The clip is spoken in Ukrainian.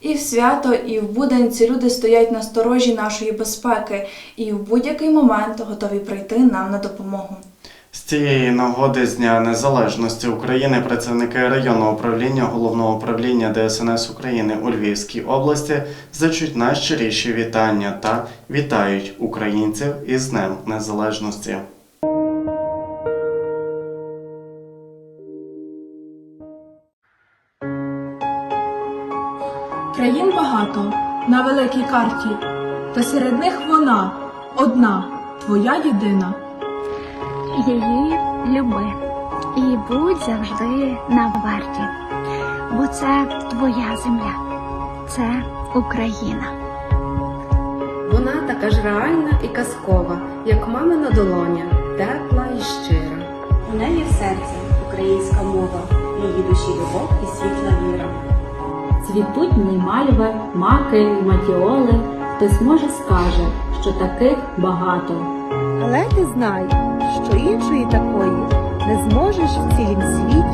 І в свято, і в будень ці люди стоять на сторожі нашої безпеки і в будь-який момент готові прийти нам на допомогу. З цієї нагоди з Дня Незалежності України працівники районного управління Головного управління ДСНС України у Львівській області зачуть найщиріші вітання та вітають українців із Днем Незалежності. Країн багато на великій карті, та серед них вона одна, твоя єдина. Її люби і будь завжди на варті, бо це твоя земля, це Україна. Вона така ж реальна і казкова, як мамина долоня, тепла і щира. У неї в серці українська мова, в її душі любов і світла віра. Цвітуть в маки, матіоли, хтось може скаже, що таких багато. Але ти знай, що іншої такої не зможеш в цілім світі.